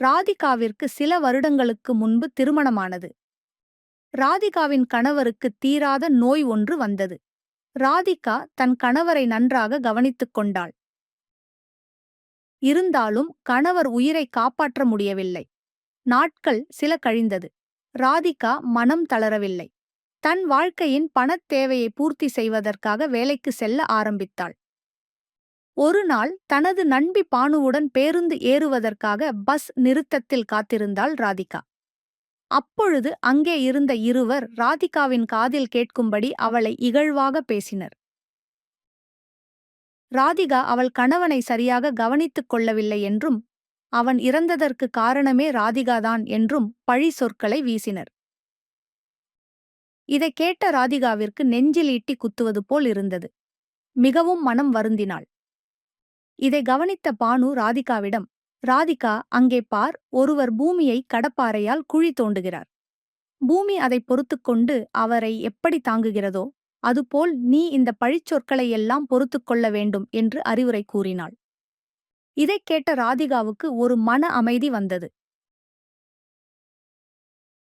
ராதிகாவிற்கு சில வருடங்களுக்கு முன்பு திருமணமானது. ராதிகாவின் கணவருக்கு தீராத நோய் ஒன்று வந்தது. ராதிகா தன் கணவரை நன்றாக கவனித்துக் கொண்டாள். இருந்தாலும் கணவர் உயிரை காப்பாற்ற முடியவில்லை. நாட்கள் சில கழிந்தது. ராதிகா மனம் தளரவில்லை. தன் வாழ்க்கையின் பணத் தேவையை பூர்த்தி செய்வதற்காக வேலைக்கு செல்ல ஆரம்பித்தாள். ஒரு நாள் தனது நண்பி பானுவுடன் பேருந்து ஏறுவதற்காக பஸ் நிறுத்தத்தில் காத்திருந்தாள் ராதிகா. அப்பொழுது அங்கே இருந்த இருவர் ராதிகாவின் காதில் கேட்கும்படி அவளை இகழ்வாக பேசினர். ராதிகா அவள் கணவனை சரியாக கவனித்துக் கொள்ளவில்லை என்றும் அவன் இறந்ததற்கு காரணமே ராதிகாதான் என்றும் பழி சொற்களை வீசினர். இதைக் கேட்ட ராதிகாவிற்கு நெஞ்சில் ஈட்டி குத்துவது போல் இருந்தது. மிகவும் மனம் வருந்தினாள். இதை கவனித்த பானு ராதிகாவிடம் ராதிகா அங்கே பார் ஒருவர் பூமியை கடப்பாறையால் குழி தோண்டுகிறார். பூமி அதை பொறுத்துக்கொண்டு அவரை எப்படி தாங்குகிறதோ அதுபோல் நீ இந்த பழிச்சொற்களை எல்லாம் பொறுத்துக் கொள்ள வேண்டும் என்று அறிவுரை கூறினாள். இதைக் கேட்ட ராதிகாவுக்கு ஒரு மன அமைதி வந்தது.